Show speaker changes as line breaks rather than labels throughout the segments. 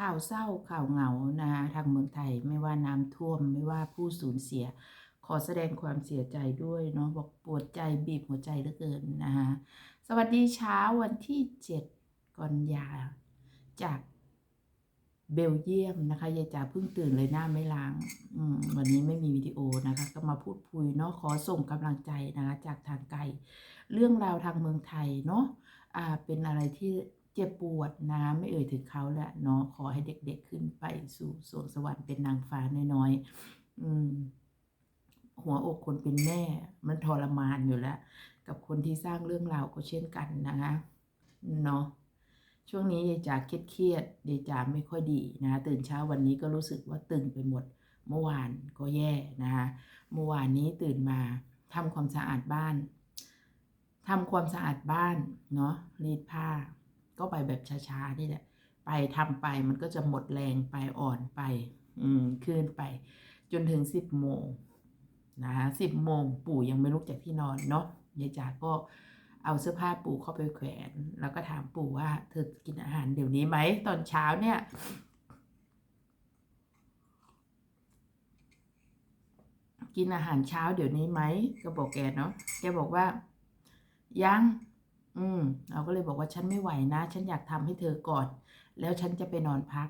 ข่าวเศร้าข่าวเหงานะคะทางเมืองไทยไม่ว่าน้ำท่วมไม่ว่าผู้สูญเสีย ขอแสดงความเสียใจด้วยเนาะบอกปวดใจบีบหัวใจเหลือเกินนะคะสวัสดีเช้าวันที่7กันยา จากเบลเยียมนะคะยายจ๋าเพิ่งตื่นเลยหน้าไม่ล้างวันนี้ไม่มีวิดีโอนะคะ ก็มาพูดคุยเนาะขอส่งกำลังใจนะคะจากทางไกล เรื่องราวทางเมืองไทยเนาะอ่าเป็นอะไรที่ เจ็บปวดนะไม่เอ่ยถึงเขาแหละเนาะขอให้เด็กๆขึ้นไปสู่สวงสวรรค์เป็นนางฟ้าน้อยๆอืมหัวอกคนเป็นแม่ มันทรมานอยู่แล้ว กับคนที่สร้างเรื่องราวก็เช่นกันนะคะเนาะช่วงนี้ยายจ๋าเครียดๆยายจ๋าไม่ค่อยดีนะะตื่นเช้าวันนี้ก็รู้สึกว่าตึงไปหมด เมื่อวานก็แย่นะคะเมื่อวานนี้ตื่นมาทำความสะอาดบ้านทำความสะอาดบ้านเนาะรีดผ้า ก็ไปแบบช้าๆนี่แหละไปทำไปมันก็จะหมดแรงไปอ่อนไป อืมคืนไป จนถึงสิบโมงนะคะสิบโมงปู่ยังไม่ลุกจากที่นอนเนาะยายจ๋าก็เอาเสื้อผ้าปู่เข้าไปแขวน แล้วก็ถามปู่ว่าเธอกินอาหารเดี๋ยวนี้ไหมตอนเช้าเนี่ยกินอาหารเช้าเดี๋ยวนี้ไหมก็บอกแกเนาะแกบอกว่ายัง อืมเราก็เลยบอกว่าฉันไม่ไหวนะ ฉันอยากทำให้เธอก่อน แล้วฉันจะไปนอนพัก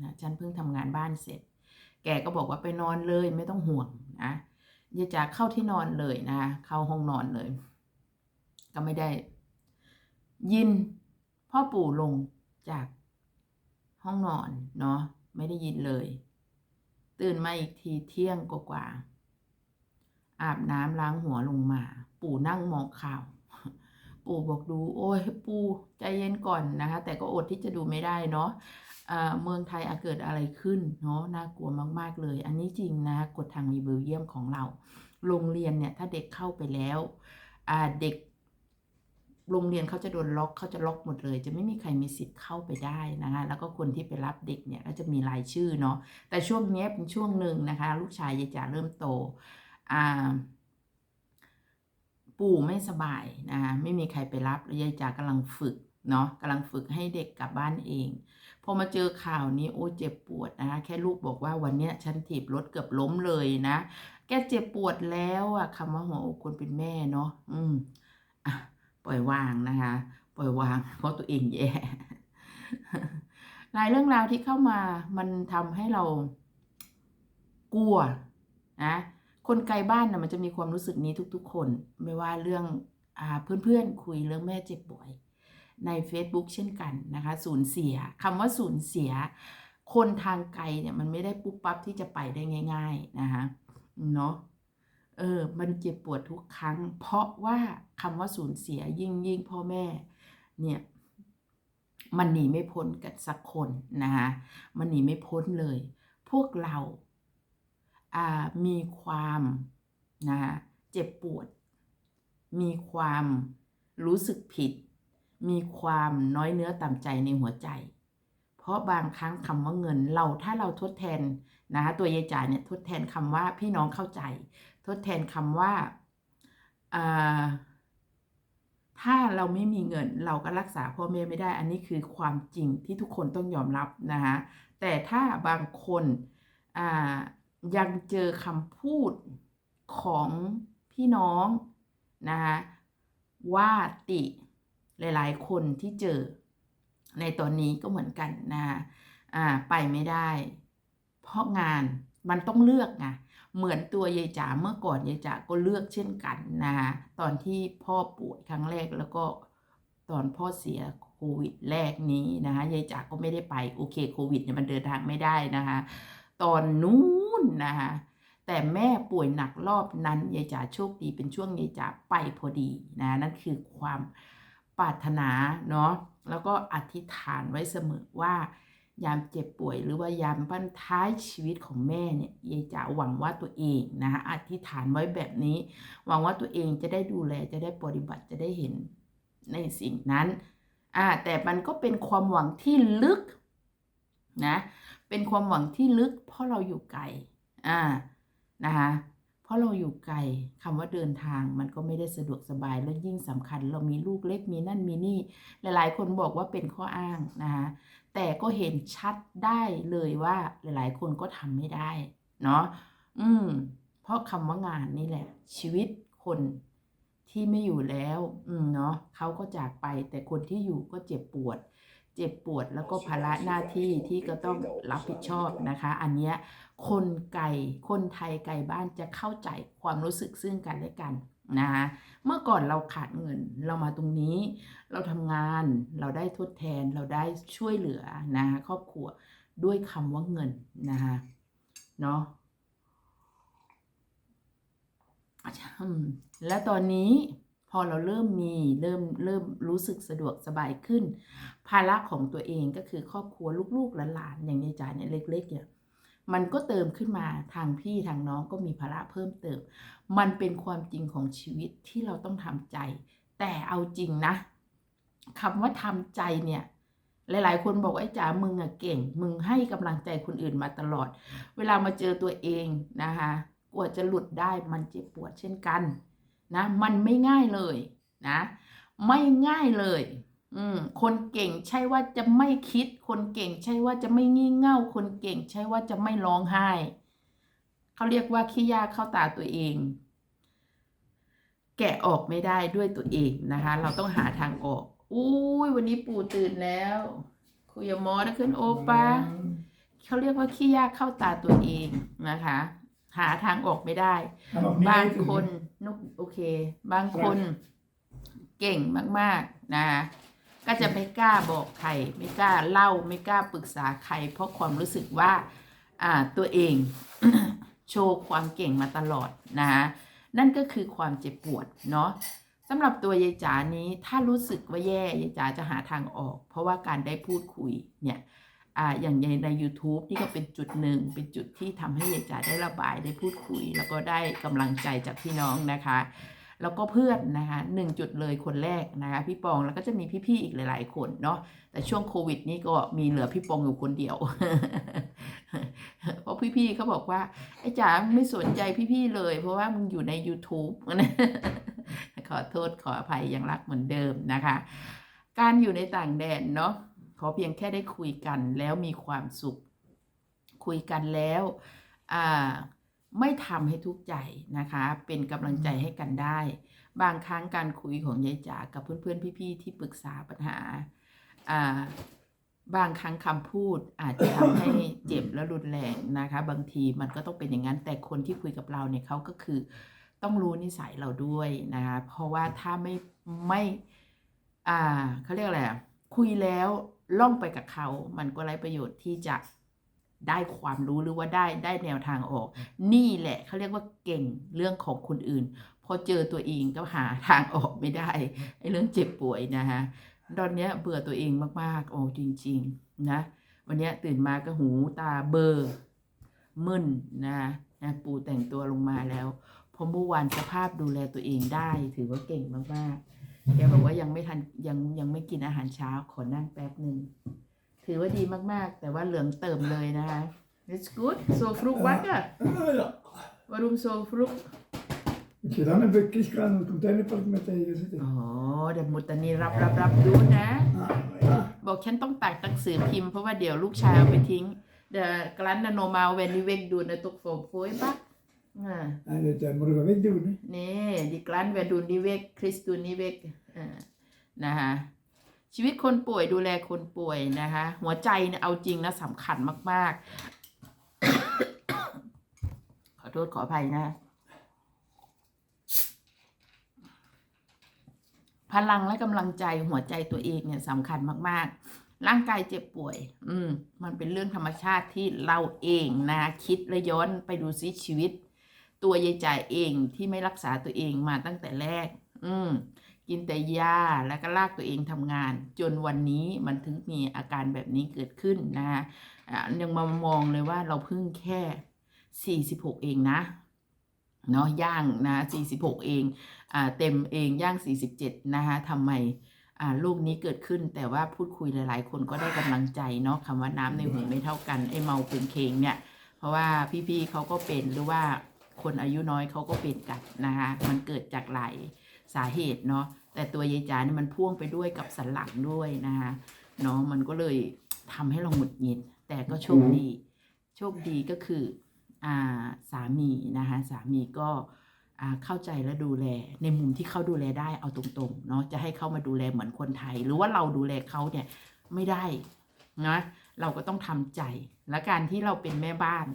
นะฉันเพิ่งทำงานบ้านเสร็จ แกก็บอกว่าไปนอนเลยไม่ต้องห่วงนะยายจ๋าเข้าที่นอนเลยนะ เข้าห้องนอนเลย ก็ไม่ได้ ยิน พ่อปู่ลงจากห้องนอนเนาะไม่ได้ยินเลย ตื่นมาอีกทีเที่ยงกว่าอาบน้ำล้างหัวลงมา ปู่นั่งมองข่าว ปู่บอกดู โอ้ยปู่ใจเย็นก่อนนะคะ แต่ก็อดที่จะดูไม่ได้เนาะเมืองไทยอาเกิดอะไรขึ้นเนาะน่ากลัวมาก ๆ เลย อันนี้จริงนะกฎทางมีเบลเยียมของเรา โรงเรียนเนี่ยถ้าเด็กเข้าไปแล้วเด็กโรงเรียนเขาจะโดนล็อกเขาจะล็อกหมดเลย จะไม่มีใครมีสิทธิ์เข้าไปได้นะคะแล้วก็คนที่ไปรับเด็กเนี่ยก็จะมีรายชื่อเนาะแต่ช่วงนี้เป็นช่วงหนึ่งนะคะ ลูกชายยายจ๋าเริ่มโตอ่า ปู่ไม่สบายนะคะไม่มีใครไปรับยายจ๋ากำลังฝึกเนาะกำลังฝึกให้เด็กกลับบ้านเอง พอมาเจอข่าวนี้โอ้เจ็บปวดนะคะแค่ลูกบอกว่าวันเนี้ยฉันถีบรถเกือบล้มเลยนะ แกเจ็บปวดแล้วอะคำว่าหัวอกคนเป็นแม่เนาะอืมอะปล่อยวางนะคะปล่อยวางเพราะตัวเองแย่หลายเรื่องราวที่เข้ามามันทำให้เรากลัวนะ คนไกลบ้านนะมันจะมีความรู้สึกนี้ทุกๆ คน ไม่ว่าเรื่องอเพื่อนๆคุยเรื่องแม่เจ็บป่วย ใน Facebook เช่นกันนะคะสูญเสียคำว่าสูญเสีย คนทางไกลเนี่ยมันไม่ได้ปุ๊บปั๊บที่จะไปได้ง่าย ๆนะคะเนาะเออมันเจ็บปวดทุกครั้ง เพราะว่าคำว่าสูญเสียยิ่งยิ่งพ่อแม่ เนี่ยมันหนีไม่พ้นกันสักคนนะคะมันหนีไม่พ้นเลย พวกเรา มีความนะคะเจ็บปวด มีความรู้สึกผิด มีความน้อยเนื้อต่ำใจในหัวใจ เพราะบางครั้งคำว่าเงินเราถ้าเราทดแทนนะคะตัวยายจ่ายเนี่ยทดแทนคำว่าพี่น้องเข้าใจ ทดแทนคำว่าอ่าถ้าเราไม่มีเงินเราก็รักษาพ่อแม่ไม่ได้ อันนี้คือความจริงที่ทุกคนต้องยอมรับนะคะแต่ถ้าบางคนอ่า ยังเจอคำพูดของพี่น้องนะคะว่าติหลาย ๆ คนที่เจอ ในตอนนี้ก็เหมือนกันนะคะอ่าไปไม่ได้ เพราะงานมันต้องเลือกไงเหมือนตัวยายจ๋าเมื่อก่อนยายจ๋าก็เลือกเช่นกันนะคะตอนที่พ่อป่วยครั้งแรกแล้วก็ตอนพ่อเสียโควิดแรกนี้นะคะยายจ๋าก็ไม่ได้ไปโอเคโควิดเนี่ยมันเดินทางไม่ได้นะคะ ตอนนู้น นะคะแต่แม่ป่วยหนักรอบนั้นยายจ๋าโชคดีเป็นช่วงยายจ๋าไปพอดีนะนั่นคือความปรารถนาเนาะแล้วก็อธิษฐานไว้เสมอว่า ยามเจ็บป่วยหรือว่ายามบั้นท้ายชีวิตของแม่เนี่ยยายจ๋าหวังว่าตัวเองนะคะอธิษฐานไว้แบบนี้ หวังว่าตัวเองจะได้ดูแลจะได้ปฏิบัติจะได้เห็นในสิ่งนั้นอ่าแต่มันก็เป็นความหวังที่ลึกนะ เป็นความหวังที่ลึก เพราะเราอยู่ไกลอ่านะคะเพราะเราอยู่ไกลคำว่าเดินทางมันก็ไม่ได้สะดวกสบายแล้วยิ่งสำคัญ เรามีลูกเล็กมีนั่นมีนี่ หลายๆ คนบอกว่าเป็นข้ออ้างนะคะแต่ก็เห็นชัดได้เลยว่าหลายๆ คนก็ทำไม่ได้เนาะอืม เพราะคำว่างานนี่แหละ ชีวิตคนที่ไม่อยู่แล้ว อืมเนาะเขาก็จากไปแต่คนที่อยู่ก็เจ็บปวด เจ็บปวดแล้วก็ภาระหน้าที่ที่ก็ต้องรับผิดชอบนะคะ อันเนี้ยคนไก่คนไทยไก่บ้านจะเข้าใจความรู้สึกซึ่งกันและกันนะคะเมื่อก่อนเราขาดเงินเรามาตรงนี้ เราทำงานเราได้ทดแทนเราได้ช่วยเหลือนะคะครอบครัวด้วยคำว่าเงินนะคะเนาะอืมแล้วตอนนี้พ อเราเริ่มมีเริ่มเริ่มรู้สึกสะดวกสบายขึ้น ภาระของตัวเองก็คือครอบครัวลูกๆหลานๆอย่างยายจ๋าเนี่ยเล็กๆเนี่ยมันก็เติมขึ้นมาทางพี่ทางน้องก็มีภาระเพิ่มเติม มันเป็นความจริงของชีวิตที่เราต้องทำใจ แต่เอาจริงนะคำว่าทำใจเนี่ยหลาย ๆ คนบอกไอ้จ๋ามึงอะเก่ง มึงให้กำลังใจคนอื่นมาตลอด เวลามาเจอตัวเองนะคะกว่าจะหลุดได้มันเจ็บปวดเช่นกัน นะมันไม่ง่ายเลยนะ ไม่ง่ายเลย อืมคนเก่งใช่ว่าจะไม่คิด คนเก่งใช่ว่าจะไม่งี่เง่า คนเก่งใช่ว่าจะไม่ร้องไห้เขาเรียกว่าขี้ยาเข้าตาตัวเอง แกะออกไม่ได้ด้วยตัวเองนะคะ เราต้องหาทางออกอุ้ยวันนี้ปู่ตื่นแล้วคุยกับหมอนะขึ้นโอปะเขาเรียกว่าขี้ยาเข้าตาตัวเองนะคะ หาทางออกไม่ได้
Han var
บาง
med
คน นุกโอเค บางคนเก่งมาก ๆนะก็จะไม่กล้าบอกใคร ไม่กล้าเล่าไม่กล้าปรึกษาใคร เพราะความรู้สึกว่าอ่าตัวเองโชว์ความเก่งมาตลอดนะนั่นก็คือความเจ็บปวดเนาะสำหรับตัวยายจ๋านี้ถ้ารู้สึกว่าแย่ยายจ๋าจะหาทางออก เพราะว่าการได้พูดคุยเนี่ย อ่าอย่างในใน YouTube นี่ก็เป็นจุดหนึ่ง เป็นจุดที่ทำให้ยายจ๋าได้ระบายได้พูดคุย แล้วก็ได้กำลังใจจากพี่น้องนะคะ แล้วก็เพื่อนนะคะหนึ่งจุดเลยคนแรกนะคะ พี่ปองแล้วก็จะมีพี่ๆอีกหลาย ๆ คนเนาะแต่ช่วงโควิด นี่ก็มีเหลือพี่ปองอยู่คนเดียวเพราะพี่ๆเขาบอกว่าไอ้จ๋าไม่สนใจพี่ๆเลย เพราะว่ามึงอยู่ใน YouTube ขอโทษขออภัยยังรักเหมือนเดิมนะคะ การอยู่ในต่างแดนเนาะ ขอเพียงแค่ได้คุยกันแล้วมีความสุข คุยกันแล้วไม่ทำให้ทุกข์ใจนะคะ เป็นกำลังใจให้กันได้ บางครั้งการคุยของยายจ๋ากับเพื่อนๆพี่ๆที่ปรึกษาปัญหาบางครั้งคำพูดอาจจะทำให้เจ็บและรุนแรงนะคะ บางทีมันก็ต้องเป็นอย่างนั้น แต่คนที่คุยกับเราเนี่ยเขาก็คือต้องรู้นิสัยเราด้วยนะคะ เพราะว่าถ้าไม่ไม่ อ่าเขาเรียกอะไรคุยแล้ว ล่องไปกับเขา มันก็ไร้ประโยชน์ที่จะได้ความรู้หรือว่าได้ได้แนวทางออก นี่แหละเขาเรียกว่าเก่งเรื่องของคนอื่น พอเจอตัวเองก็หาทางออกไม่ได้ไอ้เรื่องเจ็บป่วยนะฮะตอนนี้เบื่อตัวเองมากๆโอ้จริง ๆ นะ วันนี้ตื่นมาก็หูตาเบอร์มึนนะนะปูแต่งตัวลงมาแล้วพอเมื่อวานสภาพดูแลตัวเองได้ ถือว่าเก่งมากๆ แกบอกว่ายังไม่ทันยังยังไม่กินอาหารเช้าขอนั่งแป๊บหนึ่งถือว่าดีมากๆ แต่ว่าเหลืองเติมเลยนะคะ It's good so fruit wakker
Ja.
waarom so fruit
Ik ga dan een bekjes gaan in het containerpark met tegen zitten.
อ๋อเดี๋ยวมุตานีรับรับรับดูนะ
Ah, ja.
บอกฉันต้องตักหนังสือพิมพ์เพราะว่าเดี๋ยวลูกชายเอาไปทิ้งเดี๋ยวกลั้นนาโนมาเวนนิเวกดูในตุกโฟมโฟยปะอ่า
En dat uh, morgen wegdoen. Hè.
นี่ดิกลันเวดูนิเวกคริสตูนิเวกเอ่อนะคะชีวิตคนป่วยดูแลคนป่วยนะคะหัวใจเนี่ยเอาจริงนะสำคัญมาก ๆ ขอโทษขออภัยนะ พลังและกำลังใจหัวใจตัวเองเนี่ยสำคัญมาก ๆ ร่างกายเจ็บป่วย อืม มันเป็นเรื่องธรรมชาติที่เราเองนะ คิดและย้อนไปดูซิชีวิต ตัวยายจ่ายเองที่ไม่รักษาตัวเองมาตั้งแต่แรก อืมกินแต่ยาแล้วก็ลากตัวเองทำงาน จนวันนี้มันถึงมีอาการแบบนี้เกิดขึ้นนะคะยังมามองเลยว่าเราเพิ่งแค่ 46 เองนะเนาะย่างนะ 46 เองอ่าเต็มเองย่าง 47 นะคะทำไมอ่าลูกนี้เกิดขึ้นแต่ว่าพูดคุยหลาย ๆ คนก็ได้กำลังใจเนาะคำว่าน้ำในหูไม่เท่ากันไอ้เมาเป็นเคงเนี่ย เพราะว่าพี่ๆเขาก็เป็นหรือว่า คนอายุน้อยเขาก็เป็นกันนะคะ มันเกิดจากหลายสาเหตุเนาะ แต่ตัวยายจ๋าเนี่ยมันพ่วงไปด้วยกับสันหลังด้วยนะคะเนาะมันก็เลยทำให้เราหงุดหงิด แต่ก็โชคดี โชคดีก็คืออ่าสามีนะคะสามีก็อ่าเข้าใจและดูแลในมุมที่เขาดูแลได้เอาตรงๆเนาะจะให้เขามาดูแลเหมือนคนไทย หรือว่าเราดูแลเขาเนี่ยไม่ได้นะเราก็ต้องทำใจและการที่เราเป็นแม่บ้าน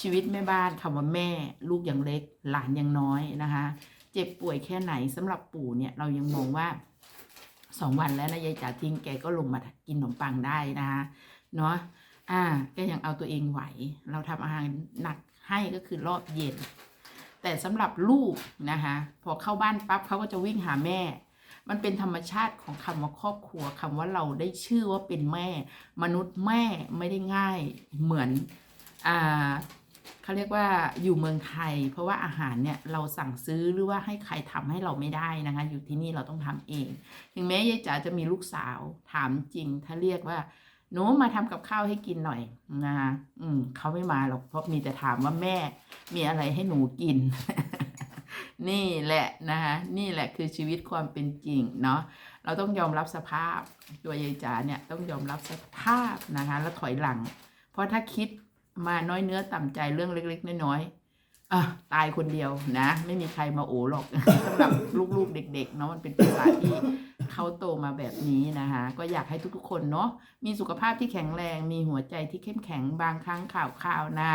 ชีวิตแม่บ้านคำว่าแม่ ลูกยังเล็ก หลานยังน้อยนะคะ เจ็บป่วยแค่ไหนสำหรับปู่เนี่ยเรายังมองว่าสองวันแล้วนะยายจ๋าทิ้งแกก็ลงมากินขนมปังได้นะคะเนาะอ่าก็ยังเอาตัวเองไหว เราทำอาหารหนักให้ก็คือรอบเย็น แต่สำหรับลูกนะคะพอเข้าบ้านปั๊บเขาก็จะวิ่งหาแม่ มันเป็นธรรมชาติของคำว่าครอบครัวคำว่าเราได้ชื่อว่าเป็นแม่ มนุษย์แม่ไม่ได้ง่ายเหมือนอ่า เขาเรียกว่าอยู่เมืองไทย เพราะว่าอาหารเนี่ยเราสั่งซื้อหรือว่าให้ใครทำให้เราไม่ได้นะคะ อยู่ที่นี่เราต้องทำเอง ถึงแม้ยายจ๋าจะมีลูกสาวถามจริง ถ้าเรียกว่าหนูมาทำกับข้าวให้กินหน่อยนะคะอืมเขาไม่มาหรอกเพราะมีแต่ถามว่าแม่มีอะไรให้หนูกิน นี่แหละนะคะนี่แหละคือชีวิตความเป็นจริงเนาะเราต้องยอมรับสภาพตัวยายจ๋าเนี่ยต้องยอมรับสภาพนะคะ แล้วถอยหลัง เพราะถ้าคิด มาน้อยเนื้อต่ำใจเรื่องเล็ก ๆ น้อยๆอะตายคนเดียวนะ ไม่มีใครมาโอหรอกสำหรับลูกๆ เด็ก ๆ เนาะมันเป็นภาษาที่เขาโตมาแบบนี้นะคะ ก็อยากให้ทุกๆ คนเนาะมีสุขภาพที่แข็งแรง มีหัวใจที่เข้มแข็งบางครั้งข่าวข่าวนะ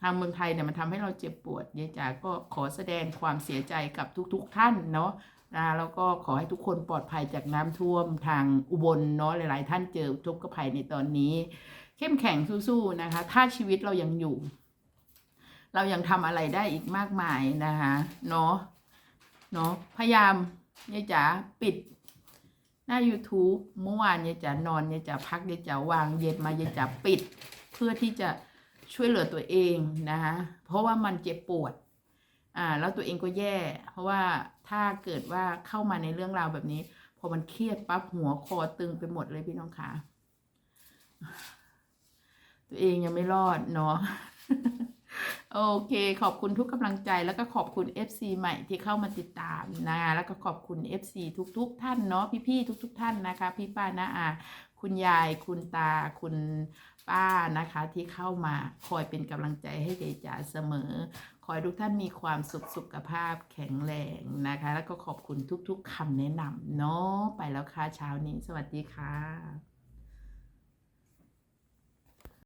ทางเมืองไทยเนี่ยมันทำให้เราเจ็บปวดยายจ๋าก็ขอแสดงความเสียใจกับทุก ๆ ท่านเนาะนะแล้วก็ขอให้ทุกคนปลอดภัยจากน้ำท่วมทางอุบลเนาะหลาย ๆ ท่านเจอทุกข์ภัยในตอนนี้ เข้มแข็งสู้ๆนะคะ ถ้าชีวิตเรายังอยู่ เรายังทำอะไรได้อีกมากมายนะคะเนาะเนาะพยายามยายจ๋าปิดหน้า YouTube เมื่อวานยายจ๋านอนยายจ๋าพักยายจ๋าวางเย็นมายายจ๋าปิด เพื่อที่จะช่วยเหลือตัวเองนะคะเพราะว่ามันเจ็บปวดอ่าแล้วตัวเองก็แย่ เพราะว่าถ้าเกิดว่าเข้ามาในเรื่องราวแบบนี้ พอมันเครียดปั๊บหัวคอตึงไปหมดเลยพี่น้องคะ ตัวเองยังไม่รอดเนาะโอเค ขอบคุณทุกกำลังใจแล้วก็ขอบคุณ FC ใหม่ที่เข้ามาติดตามนะคะแล้วก็ขอบคุณ FC ทุก ๆทท่านเนาะพี่ๆทุก ๆ ท่านนะคะ พี่ป้านาอาคุณยายคุณตาคุณป้านะคะที่เข้ามาคอยเป็นกำลังใจให้เดจ๋าเสมอ ขอให้ทุกท่านมีความสุขสุขภาพแข็งแรงนะคะ แล้วก็ขอบคุณทุกๆคำแนะนำเนาะไปแล้วค่ะเช้านี้ สวัสดีค่ะ